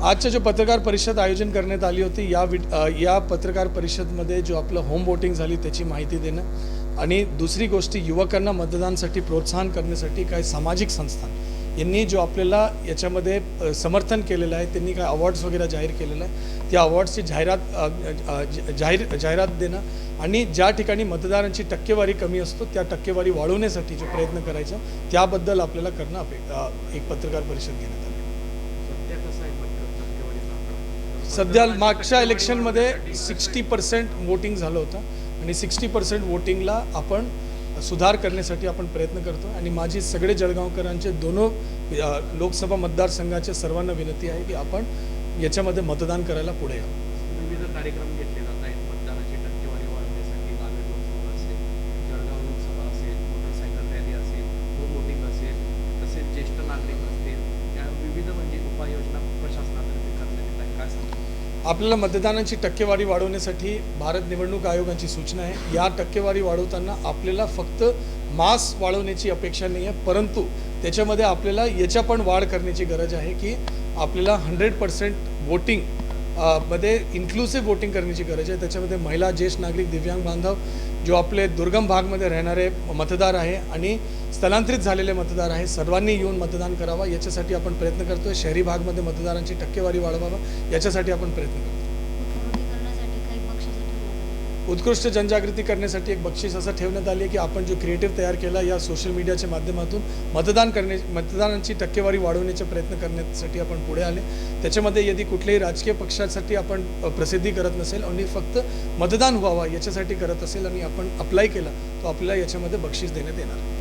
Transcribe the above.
आजच्या जो पत्रकार परिषद आयोजन करण्यात आली होती या विट या पत्रकार परिषदमध्ये जो आपलं होम वोटिंग झाली त्याची माहिती देणं आणि दुसरी गोष्टी युवकांना मतदानासाठी प्रोत्साहन करण्यासाठी काही सामाजिक संस्थान यांनी जो आपल्याला याच्यामध्ये समर्थन केलेलं आहे त्यांनी काय अवॉर्ड्स वगैरे जाहीर केलेलं आहे त्या अवॉर्ड्सची जाहिरात जाहीर जाहिरात देणं आणि ज्या ठिकाणी मतदारांची टक्केवारी कमी असतो त्या टक्केवारी वाढवण्यासाठी जो प्रयत्न करायचा त्याबद्दल आपल्याला करणं अपे एक पत्रकार परिषद घेण्यात आली. सध्या मागच्या इलेक्शनमध्ये सिक्स्टी पर्सेंट वोटिंग झालं होतं आणि सिक्स्टी पर्सेंट वोटिंगला आपण सुधार करण्यासाठी आपण प्रयत्न करतो. आणि माझी सगळे जळगावकरांचे दोनो लोकसभा मतदारसंघाच्या सर्वांना विनंती आहे की आपण याच्यामध्ये मतदान करायला पुढे यावं विविध कार्यक्रम घेतले जात आहेत. मतदानाची टक्केवारी वाढवण्यासाठी नांदेड लोकसभा असेल जळगाव लोकसभा असेल मोटरसायकल रॅली असेल होम वोटिंग असेल तसेच ज्येष्ठ नागरिक असतील या विविध म्हणजे उपाययोजना प्रशासनातर्फे करण्यात येत आहे काय सांगता आपल्याला मतदानाची टक्केवारी वाढवण्यासाठी भारत निवडणूक आयोगाची सूचना आहे. या टक्केवारी वाढवताना आपल्याला फक्त मास वाढवण्याची अपेक्षा नाही आहे परंतु त्याच्यामध्ये आपल्याला याच्या पण वाढ करण्याची गरज आहे की आपल्याला हंड्रेड पर्सेंट वोटिंगमध्ये इन्क्लुसिव्ह वोटिंग करण्याची गरज आहे. त्याच्यामध्ये महिला ज्येष्ठ नागरिक दिव्यांग बांधव जो आपले दुर्गम भागमध्ये राहणारे मतदार आहे आणि स्थलांतरित झालेले मतदार आहे सर्वांनी येऊन मतदान करावा. याच्यासाठी आपण प्रयत्न करतोय. शहरी भागमध्ये मतदारांची टक्केवारी वाढवावं. याच्यासाठी आपण प्रयत्न करतो उत्कृष्ट जनजागृती करण्यासाठी एक बक्षीस असं ठेवण्यात आली आहे की आपण जो क्रिएटिव्ह तयार केला या सोशल मीडियाच्या माध्यमातून मतदान करणे मतदानांची टक्केवारी वाढवण्याचा प्रयत्न करण्यासाठी आपण पुढे आले. त्याच्यामध्ये यदि कुठल्याही राजकीय पक्षासाठी आपण प्रसिद्धी करत नसेल आणि फक्त मतदान व्हावा याच्यासाठी करत असेल आणि आपण अप्लाय केला तर आपल्याला याच्यामध्ये बक्षीस देण्यात येणार.